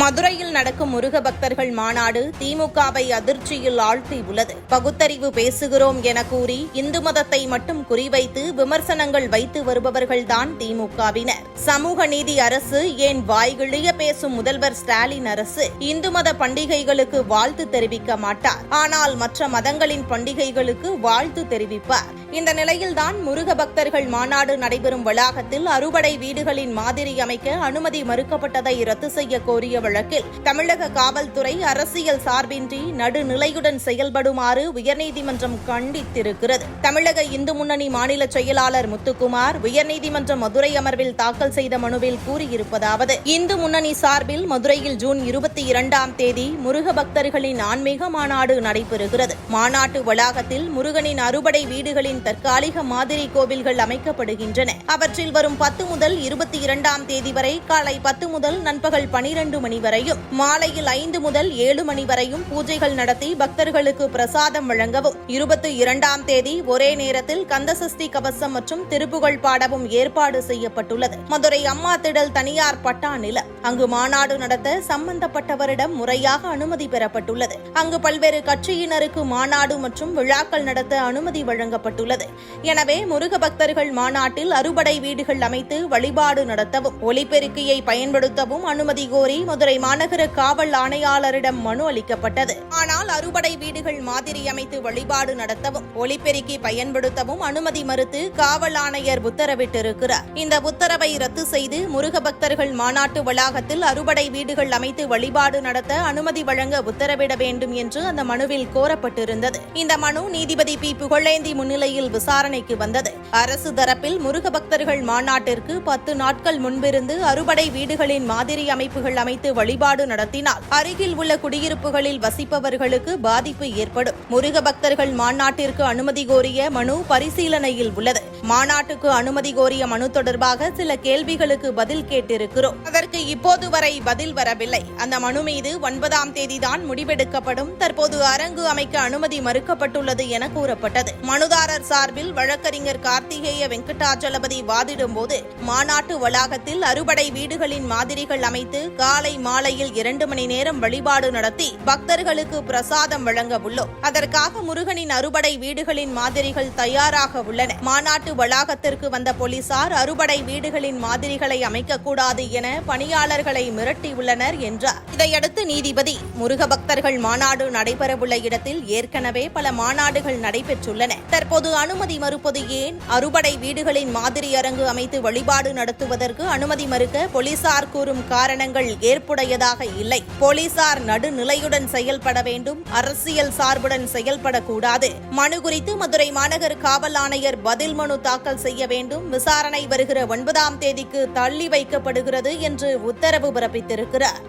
மதுரையில் நடக்கும் முருக பக்தர்கள் மாநாடு திமுகவை அதிர்ச்சியில் ஆழ்த்தியுள்ளது பகுத்தறிவு பேசுகிறோம் என கூறி இந்து மதத்தை மட்டும் குறிவைத்து விமர்சனங்கள் வைத்து வருபவர்கள்தான் திமுகவினர். சமூக நீதி அரசு ஏன் வாய்கிழிய பேசும் முதல்வர் ஸ்டாலின் அரசு இந்து மத பண்டிகைகளுக்கு வாழ்த்து தெரிவிக்க மாட்டார். ஆனால் மற்ற மதங்களின் பண்டிகைகளுக்கு வாழ்த்து தெரிவிப்பார். இந்த நிலையில்தான் முருக பக்தர்கள் மாநாடு நடைபெறும் வளாகத்தில் அறுபடை வீடுகளின் மாதிரி அமைக்க அனுமதி மறுக்கப்பட்டதை ரத்து செய்ய கோரிய வழக்கில் தமிழக காவல்துறை அரசியல் சார்பின்றி நடுநிலையுடன் செயல்படுமாறு உயர்நீதிமன்றம் கண்டித்திருக்கிறது. தமிழக இந்து முன்னணி மாநில செயலாளர் முத்துக்குமார் உயர்நீதிமன்ற மதுரை அமர்வில் தாக்கல் செய்த மனுவில் கூறியிருப்பதாவது இந்து முன்னணி சார்பில் மதுரையில் ஜூன் இருபத்தி இரண்டாம் தேதி முருக பக்தர்களின் ஆன்மீக மாநாடு நடைபெறுகிறது. மாநாட்டு வளாகத்தில் முருகனின் அறுபடை வீடுகளின் தற்காலிக மாதிரி கோவில்கள் அமைக்கப்படுகின்றன. அவற்றில் வரும் பத்து முதல் இருபத்தி இரண்டாம் தேதி வரை காலை பத்து முதல் நண்பகல் பனிரெண்டு மணி வரையும் மாலையில் ஐந்து முதல் ஏழு மணி வரையும் பூஜைகள் நடத்தி பக்தர்களுக்கு பிரசாதம் வழங்கவும். இருபத்தி இரண்டாம் தேதி ஒரே நேரத்தில் கந்தசஷ்டி கவசம் மற்றும் திருப்புகழ் பாடவும் ஏற்பாடு செய்யப்பட்டுள்ளது. மதுரை அம்மா திடல் தனியார் பட்டா நிலம் அங்கு மாநாடு நடத்த சம்பந்தப்பட்டவரிடம் முறையாக அனுமதி பெறப்பட்டுள்ளது. அங்கு பல்வேறு கட்சியினருக்கு மாநாடு மற்றும் விழாக்கள் நடத்த அனுமதி வழங்கப்பட்டுள்ளது. எனவே முருக பக்தர்கள் மாநாட்டில் அறுபடை வீடுகள் அமைத்து வழிபாடு நடத்தவும் ஒலிபெருக்கியை பயன்படுத்தவும் அனுமதி கோரி மதுரை மாநகர காவல் ஆணையாளரிடம் மனு அளிக்கப்பட்டது. ஆனால் அறுபடை வீடுகள் மாதிரி அமைத்து வழிபாடு நடத்தவும் ஒலிபெருக்கி பயன்படுத்தவும் அனுமதி மறுத்து காவல் ஆணையர் உத்தரவிட்டிருக்கிறார். இந்த உத்தரவை ரத்து செய்து முருக பக்தர்கள் மாநாட்டு வளாகத்தில் அறுபடை வீடுகள் அமைத்து வழிபாடு நடத்த அனுமதி வழங்க உத்தரவிட வேண்டும் என்று அந்த மனுவில் கோரப்பட்டிருந்தது. இந்த மனு நீதிபதி பி. புகழேந்தி முன்னிலையில் விசாரணைக்கு வந்தது. அரசு தரப்பில் முருக பக்தர்கள் மாநாட்டிற்கு பத்து நாட்கள் முன்பிருந்து அறுபடை வீடுகளின் மாதிரி அமைப்புகள் அமைத்து வழிபாடு நடத்தினால் அருகில் உள்ள குடியிருப்புகளில் வசிப்பவர்களுக்கு பாதிப்பு ஏற்படும். முருக பக்தர்கள் மாநாட்டிற்கு அனுமதி கோரிய மனு பரிசீலனையில் உள்ளது. மாநாட்டுக்கு அனுமதி கோரிய மனு தொடர்பாக சில கேள்விகளுக்கு பதில் கேட்டிருக்கிறோம். அதற்கு இப்போது வரை பதில் வரவில்லை. அந்த மனு மீது ஒன்பதாம் தேதிதான் முடிவெடுக்கப்படும். தற்போது அரங்கு அமைக்க அனுமதி மறுக்கப்பட்டுள்ளது என கூறப்பட்டது. மனுதாரர் சார்பில் வழக்கறிஞர் கார்த்திகேய வெங்கடாச்சலபதி வாதிடும் போது மாநாட்டு வளாகத்தில் அறுபடை வீடுகளின் மாதிரிகள் அமைத்து காலை மாலையில் இரண்டு மணி நேரம் வழிபாடு நடத்தி பக்தர்களுக்கு பிரசாதம் வழங்க உள்ளோம். அதற்காக முருகனின் அறுபடை வீடுகளின் மாதிரிகள் தயாராக உள்ளன. மாநாட்டு வளாகத்திற்கு வந்த போலீசார் அறுபடை வீடுகளின் மாதிரிகளை அமைக்கக்கூடாது என பணியாளர்களை மிரட்டியுள்ளனர் என்றார். இதையடுத்து நீதிபதி முருக பக்தர்கள் மாநாடு நடைபெறவுள்ள இடத்தில் ஏற்கனவே பல மாநாடுகள் நடைபெற்றுள்ளன. தற்போது அனுமதி மறுப்பது ஏன்? அறுபடை வீடுகளின் மாதிரி அரங்கு அமைத்து வழிபாடு நடத்துவதற்கு அனுமதி மறுக்க போலீசார் கூறும் காரணங்கள் ஏற்புடையதாக இல்லை. போலீசார் நடுநிலையுடன் செயல்பட வேண்டும் அரசியல் சார்புடன் செயல்படக்கூடாது. மனு குறித்து மதுரை மாநகர் காவல் ஆணையர் பதில் மனு தாக்கல் செய்ய வேண்டும். விசாரணை வருகிற ஒன்பதாம் தேதிக்கு தள்ளி வைக்கப்படுகிறது என்று உத்தரவு பிறப்பித்திருக்கிறார்.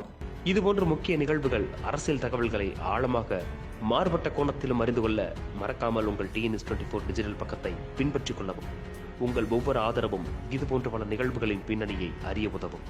இதுபோன்ற முக்கிய நிகழ்வுகள் அரசியல் தகவல்களை ஆழமாக மாறுபட்ட கோணத்திலும் அறிந்து கொள்ள மறக்காமல் உங்கள் டிஎன்எஸ் டுவெண்ட்டி ஃபோர் டிஜிட்டல் பக்கத்தை பின்பற்றிக் கொள்ளவும். உங்கள் ஒவ்வொரு ஆதரவும் இதுபோன்ற பல நிகழ்வுகளின் பின்னணியை அறிய உதவும்.